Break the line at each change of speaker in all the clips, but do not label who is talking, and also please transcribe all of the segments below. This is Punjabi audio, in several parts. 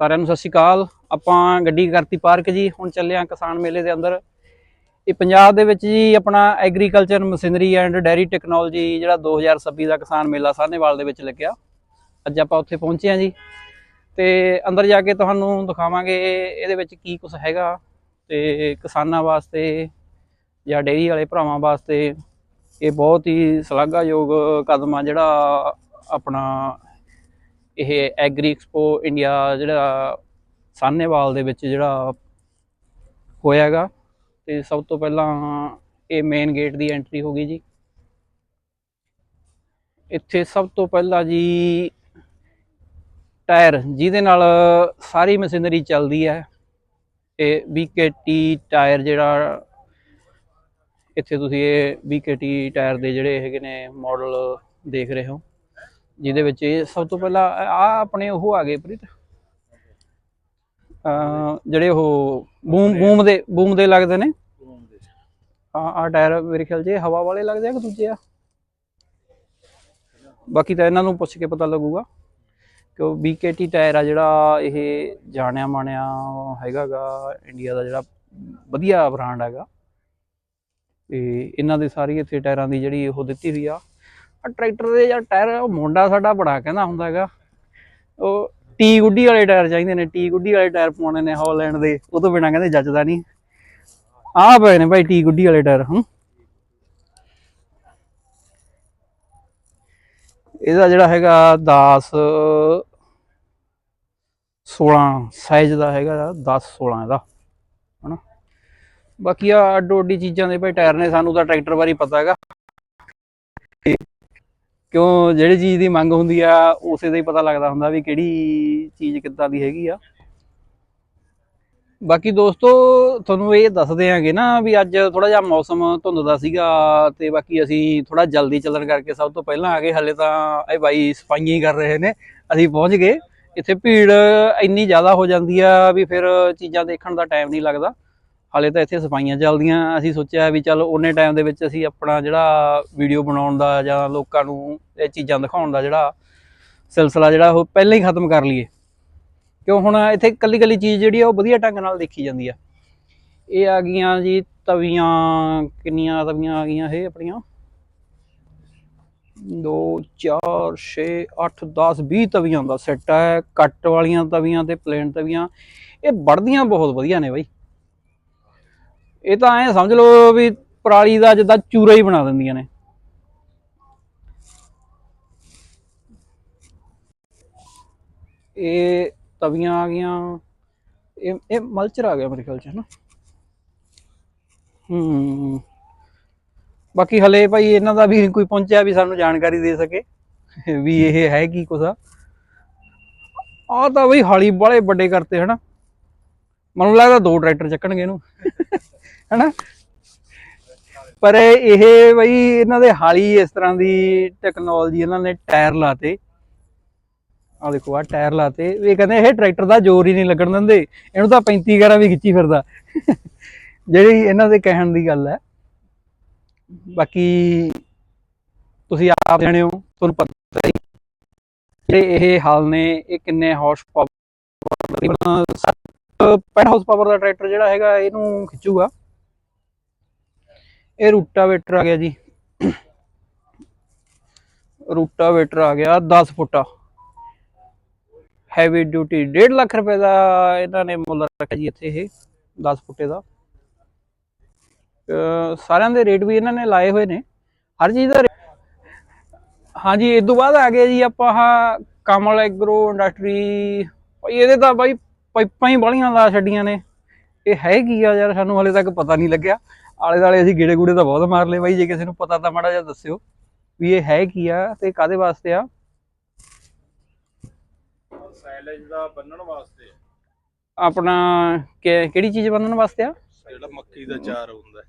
ਸਾਰਿਆਂ ਨੂੰ ਸਤਿ ਸ਼੍ਰੀ ਅਕਾਲ। ਆਪਾਂ ਗੱਡੀ ਕਰਤੀ ਪਾਰਕ ਜੀ, ਹੁਣ ਚੱਲੇ ਆ ਕਿਸਾਨ ਮੇਲੇ ਦੇ ਅੰਦਰ। ਇਹ ਪੰਜਾਬ ਦੇ ਵਿੱਚ ਜੀ ਆਪਣਾ agriculture machinery and dairy technology ਜਿਹੜਾ 2026 ਦਾ ਕਿਸਾਨ ਮੇਲਾ ਸਾਹਨੇਵਾਲ ਦੇ ਵਿੱਚ ਲੱਗਿਆ। ਅੱਜ ਆਪਾਂ ਉੱਥੇ ਪਹੁੰਚੇ ਆ ਜੀ। ਤੇ ਅੰਦਰ ਜਾ ਕੇ ਤੁਹਾਨੂੰ ਦਿਖਾਵਾਂਗੇ ਇਹਦੇ ਵਿੱਚ ਕੀ ਕੁਝ ਹੈਗਾ ਤੇ ਕਿਸਾਨਾਂ ਵਾਸਤੇ ਜਾਂ ਡੇਅਰੀ ਵਾਲੇ ਭਰਾਵਾਂ ਵਾਸਤੇ ਇਹ ਬਹੁਤ ਹੀ ਸ਼ਲਾਘਾਯੋਗ ਕਦਮ ਆ ਜਿਹੜਾ ਆਪਣਾ ਇਹ ਐਗਰੀ ਐਕਸਪੋ ਇੰਡੀਆ ਜਿਹੜਾ ਸਾਹਨੇਵਾਲ ਦੇ ਵਿੱਚ ਜਿਹੜਾ ਹੋਇਆਗਾ ਤੇ ਸਭ ਤੋਂ ਪਹਿਲਾਂ ਇਹ ਮੇਨ ਗੇਟ ਦੀ ਐਂਟਰੀ ਹੋ ਗਈ ਜੀ। ਇੱਥੇ ਸਭ ਤੋਂ ਪਹਿਲਾਂ ਜੀ ਟਾਇਰ, ਜਿਹਦੇ ਨਾਲ ਸਾਰੀ ਮਸ਼ੀਨਰੀ ਚੱਲਦੀ ਹੈ। ਇਹ BKT ਟਾਇਰ ਜਿਹੜਾ, ਇੱਥੇ ਤੁਸੀਂ ਇਹ BKT ਟਾਇਰ ਦੇ ਜਿਹੜੇ ਹੈਗੇ ਨੇ ਮਾਡਲ ਦੇਖ ਰਹੇ ਹੋ। ਜਿਹਦੇ ਵਿੱਚ ਇਹ ਸਭ ਤੋਂ ਪਹਿਲਾਂ ਆ ਆਪਣੇ ਉਹ ਆ ਗਏ ਪ੍ਰੀਤ। ਜਿਹੜੇ ਉਹ ਬੂਮ ਬੂਮ ਦੇ ਬੂਮ ਦੇ ਲੱਗਦੇ ਨੇ। ਆ ਆ ਟਾਇਰ ਮੇਰੇ ਖਿਆਲ 'ਚ ਹਵਾ ਵਾਲੇ ਲੱਗਦੇ ਆ ਕਿ ਦੂਜੇ ਆ? ਬਾਕੀ ਤਾਂ ਇਹਨਾਂ ਨੂੰ ਪੁੱਛ ਕੇ ਪਤਾ ਲੱਗੂਗਾ ਕਿ ਉਹ BKT ਟਾਇਰ ਆ ਜਿਹੜਾ ਇਹ ਜਾਣਿਆ ਮਾਣਿਆ ਹੈਗਾਗਾ ਇੰਡੀਆ ਦਾ ਜਿਹੜਾ ਵਧੀਆ ਬ੍ਰਾਂਡ ਹੈਗਾ। ਤੇ ਇਹਨਾਂ ਦੇ ਸਾਰੀ ਇੱਥੇ ਟਾਇਰਾਂ ਦੀ ਜਿਹੜੀ ਉਹ ਦਿੱਤੀ ਹੋਈ ਆ। ਟਰੈਕਟਰ ਦੇ ਜਾਂ ਟਾਇਰ, ਉਹ ਮੁੰਡਾ ਸਾਡਾ ਬੜਾ ਕਹਿੰਦਾ ਹੁੰਦਾ ਹੈਗਾ। ਉਹ ਟੀ ਗੁੱਡੀ ਵਾਲੇ ਟਾਇਰ ਚਾਹੀਦੇ ਨੇ, ਟੀ ਗੁੱਡੀ ਵਾਲੇ ਟਾਇਰ ਪਾਉਣੇ ਨੇ ਹਾਲੈਂਡ ਦੇ, ਉਹ ਤੋਂ ਬਿਨਾ ਕਹਿੰਦੇ ਜੱਜਦਾ ਨਹੀਂ। ਆਹ ਪਏ ਨੇ ਭਾਈ ਟੀ ਗੁੱਡੀ ਵਾਲੇ ਟਾਇਰ, ਹੂੰ। ਇਹਦਾ ਜਿਹੜਾ ਹੈਗਾ 10 16 ਸਾਈਜ਼ ਦਾ ਹੈਗਾ 10 16 ਇਹਦਾ, ਹਨਾ। ਬਾਕੀ ਆ ਅੱਡੋ ਅੱਡੀ ਚੀਜ਼ਾਂ ਦੇ ਭਾਈ ਟਾਇਰ ਨੇ, ਸਾਨੂੰ ਤਾਂ ਟਰੈਕਟਰ ਬਾਰੇ ਪਤਾ ਹੈਗਾ। ਕਿਉਂ ਜਿਹੜੀ ਚੀਜ਼ ਦੀ ਮੰਗ ਹੁੰਦੀ ਆ, ਉਸੇ ਦਾ ਹੀ ਪਤਾ ਲੱਗਦਾ ਹੁੰਦਾ ਵੀ ਕਿਹੜੀ ਚੀਜ਼ ਕਿੱਦਾਂ ਦੀ ਹੈਗੀ ਆ। ਬਾਕੀ ਦੋਸਤੋ, ਤੁਹਾਨੂੰ ਇਹ ਦੱਸਦੇ ਆਂਗੇ ਨਾ ਵੀ ਅੱਜ ਥੋੜਾ ਜਿਹਾ ਮੌਸਮ ਧੁੰਦ ਦਾ ਸੀਗਾ ਤੇ ਬਾਕੀ ਅਸੀਂ ਥੋੜਾ ਜਲਦੀ ਚੱਲਣ ਕਰਕੇ ਸਭ ਤੋਂ ਪਹਿਲਾਂ ਆ ਗਏ। ਹਲੇ ਤਾਂ ਇਹ ਬਾਈ ਸਫਾਈਆਂ ਹੀ ਕਰ ਰਹੇ ਨੇ। ਅਸੀਂ ਪਹੁੰਚ ਗਏ। ਇੱਥੇ ਭੀੜ ਇੰਨੀ ਜ਼ਿਆਦਾ ਹੋ ਜਾਂਦੀ ਆ ਵੀ ਫਿਰ ਚੀਜ਼ਾਂ ਦੇਖਣ ਦਾ ਟਾਈਮ ਨਹੀਂ ਲੱਗਦਾ। ਹਾਲੇ ਤਾਂ ਇੱਥੇ ਸਫਾਈਆਂ ਚੱਲਦੀਆਂ, ਅਸੀਂ ਸੋਚਿਆ ਵੀ ਚੱਲ ਉਹਨੇ ਟਾਈਮ ਦੇ ਵਿੱਚ ਅਸੀਂ ਆਪਣਾ ਜਿਹੜਾ ਵੀਡੀਓ ਬਣਾਉਣ ਦਾ ਜਾਂ ਲੋਕਾਂ ਨੂੰ ਇਹ ਚੀਜ਼ਾਂ ਦਿਖਾਉਣ ਦਾ ਜਿਹੜਾ ਸਿਲਸਿਲਾ ਜਿਹੜਾ, ਉਹ ਪਹਿਲਾਂ ਹੀ ਖਤਮ ਕਰ ਲਈਏ। ਕਿਉਂ ਹੁਣ ਇੱਥੇ ਕੱਲੀ ਕੱਲੀ ਚੀਜ਼ ਜਿਹੜੀ ਆ, ਉਹ ਵਧੀਆ ਢੰਗ ਨਾਲ ਦੇਖੀ ਜਾਂਦੀ ਆ। ਇਹ ਆ ਗਈਆਂ ਜੀ ਤਵੀਆਂ, ਕਿੰਨੀਆਂ ਤਵੀਆਂ ਆ ਗਈਆਂ ਇਹ ਆਪਣੀਆਂ? 2 4 6 8 10 20 ਤਵੀਆਂ ਦਾ ਸੈੱਟ ਹੈ ਕੱਟ ਵਾਲੀਆਂ ਤਵੀਆਂ ਤੇ ਪਲੇਨ ਤਵੀਆਂ। ਇਹ ਵੜਦੀਆਂ ਬਹੁਤ ਵਧੀਆ ਨੇ ਬਾਈ। ਇਹ ਤਾਂ ਐ ਸਮਝ ਲਓ ਵੀ ਪਰਾਲੀ ਦਾ ਜਿੱਦਾਂ ਚੂਰਾ ਹੀ ਬਣਾ ਦਿੰਦੀਆਂ ਨੇ। ਇਹ ਤਵੀਆਂ ਆ ਗਈਆਂ। ਇਹ ਇਹ ਮਲਚਰ ਆ ਗਿਆ ਮੇਰੇ ਖਿਆਲ ਚ ਹਨਾ ਹੂੰ ਬਾਕੀ ਹਲੇ ਭਾਈ ਇਹਨਾਂ ਦਾ ਵੀ ਕੋਈ ਪਹੁੰਚਿਆ ਵੀ ਸਾਨੂੰ ਜਾਣਕਾਰੀ ਦੇ ਸਕੇ, ਵੀ ਇਹ ਹੈ ਕੀ ਕੁਛ ਆ। ਆਹ ਤਾਂ ਬਈ ਹਾਲੀ ਬਾਲੇ ਵੱਡੇ ਕਰਤੇ ਹਨਾ ਮੈਨੂੰ ਲੱਗਦਾ ਦੋ ਟਰੈਕਟਰ ਚੱਕਣਗੇ ਇਹਨੂੰ। ਹਨਾ? ਪਰ ਇਹ ਬਈ ਇਹਨਾਂ ਦੇ ਹਾਲੀ ਇਸ ਤਰ੍ਹਾਂ ਦੀ ਟੈਕਨੋਲੋਜੀ ਇਹਨਾਂ ਨੇ ਟਾਇਰ ਲਾਤੇ। ਆ ਦੇਖੋ ਆ ਟਾਇਰ ਲਾਤੇ। ਇਹ ਕਹਿੰਦੇ ਇਹ ਟਰੈਕਟਰ ਦਾ ਜ਼ੋਰ ਹੀ ਨਹੀਂ ਲੱਗਣ ਦਿੰਦੇ। ਇਹਨੂੰ ਤਾਂ 35 ਗਾਰਾ ਵੀ ਖਿੱਚੀ ਫਿਰਦਾ। ਜਿਹੜੀ ਇਹਨਾਂ ਦੇ ਕਹਿਣ ਦੀ ਗੱਲ ਹੈ। ਬਾਕੀ ਤੁਸੀਂ ਆਪ ਜਾਣੇ ਹੋ, ਤੁਹਾਨੂੰ ਪਤਾ ਹੀ ਜਿਹੜੇ ਇਹ ਹਾਲ ਨੇ, ਇਹ ਕਿੰਨੇ ਹਾਰਸ ਪਾਵਰ ਤਕਰੀਬਨ 65 ਹਾਰਸ ਪਾਵਰ ਦਾ ਟਰੈਕਟਰ ਜਿਹੜਾ ਹੈਗਾ, ਇਹਨੂੰ ਖਿੱਚੂਗਾ। ਇਹ ਰੂਟਾਵੇਟਰ ਆ ਗਿਆ ਜੀ। ਰੂਟਾਵੇਟਰ ਆ ਗਿਆ 10 ਫੁੱਟਾ। ਹੈਵੀ ਡਿਊਟੀ 1.5 ਲੱਖ ਰੁਪਏ ਦਾ ਇਹਨਾਂ ਨੇ ਮੁੱਲ ਰੱਖਿਆ ਜੀ ਇੱਥੇ ਇਹ 10 ਫੁੱਟੇ ਦਾ। ਸਾਰਿਆਂ ਦੇ ਰੇਟ ਵੀ ਇਹਨਾਂ ਨੇ ਲਾਏ ਹੋਏ ਨੇ। ਹਰ ਚੀਜ਼ ਦਾ ਹਾਂਜੀ ਇਸ ਤੋਂ ਬਾਅਦ ਆ ਗਿਆ ਜੀ ਆਪਾਂ ਆਹ ਕਮਲ ਐਗਰੋ ਇੰਡਸਟਰੀ। ਭਾਈ ਇਹਦੇ ਤਾਂ ਬਾਈ ਪਾਈਪਾਂ ਹੀ ਬਾਲੀਆਂ ਲਾ ਛੱਡੀਆਂ ਨੇ। ਇਹ ਹੈ ਕੀ ਆ ਯਾਰ, ਸਾਨੂੰ ਹਲੇ ਤੱਕ ਪਤਾ ਨਹੀਂ ਲੱਗਿਆ। ਆਲੇ ਦਾਲੇ ਅਸੀਂ ਗੇੜੇ ਗੂੜੇ ਤਾਂ ਬਹੁਤ ਮਾਰ ਲਏ ਬਾਈ ਜੇ ਕਿਸੇ ਨੂੰ ਪਤਾ ਤਾਂ ਮਾੜਾ ਜਿਹਾ ਦੱਸਿਓ ਵੀ ਇਹ ਹੈ ਕੀ ਆ ਤੇ ਕਾਦੇ ਵਾਸਤੇ ਆ?
ਸਾਈਲੇਜ ਦਾ ਬੰਨਣ ਵਾਸਤੇ
ਆਪਣਾ ਕਿ- ਕਿਹੜੀ ਚੀਜ਼ ਬਣਨ ਵਾਸਤੇ ਆ?
ਜਿਹੜਾ ਮੱਕੀ ਦਾ ਚਾਰ ਹੁੰਦਾ। ਹੈ।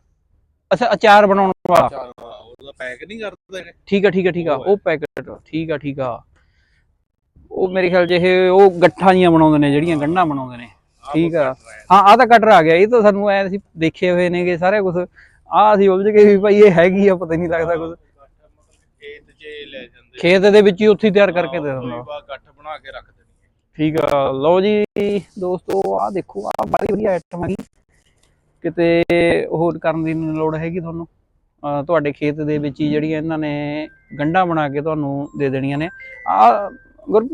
ਅੱਛਾ ਅਚਾਰ ਬਣਾਉਣ ਵਾਲਾ।
ਉਹਦਾ ਪੈਕ ਨਹੀਂ ਕਰਦੇ
ਠੀਕ ਆ ਠੀਕ ਆ ਠੀਕ ਆ ਉਹ ਪੈਕਟ ਠੀਕ ਆ ਠੀਕ ਆ। ਉਹ ਮੇਰੇ ਖਿਆਲ 'ਚ ਇਹ ਉਹ ਗੱਠਾਂ ਜੀਆਂ ਬਣਾਉਂਦੇ ਨੇ ਜਿਹੜੀਆਂ ਗੰਢਾਂ ਬਣਾਉਂਦੇ ਨੇ। ਠੀਕ ਆ। ਹਾਂ ਆ ਤਾਂ ਕਟਰ ਆ ਗਿਆ। ਇਹ ਤਾਂ ਸਾਨੂੰ ਐ ਅਸੀਂ ਦੇਖੇ ਹੋਏ ਨੇਗੇ ਸਾਰੇ ਕੁਝ ਆ ਅਸੀਂ ਉਲਝ ਗਏ ਵੀ ਭਾਈ ਇਹ ਹੈਗੀ ਆ ਪਤਾ ਨਹੀਂ ਲੱਗਦਾ ਕੁਝ
ਖੇਤ
ਦੇ ਵਿੱਚ ਹੀ ਉੱਥੇ ਤਿਆਰ ਕਰਕੇ ਦੇ ਦਿੰਦਾ। ਠੀਕ ਆ ਲਓ ਜੀ ਦੋਸਤੋ ਆ ਦੇਖੋ ਆ ਬੜੀ ਵਧੀਆ ਆਈਟਮ ਹੈਗੀ ਕਿਤੇ ਹੋਰ ਕਰਨ ਦੀ ਲੋੜ ਹੈਗੀ ਤੁਹਾਨੂੰ? ਤੁਹਾਡੇ ਖੇਤ ਦੇ ਵਿੱਚ ਹੀ ਜਿਹੜੀਆਂ ਇਹਨਾਂ ਨੇ ਗੰਢਾਂ ਬਣਾ ਕੇ ਤੁਹਾਨੂੰ ਦੇ ਦੇਣੀਆਂ ਨੇ। ਆ ਗੁਰ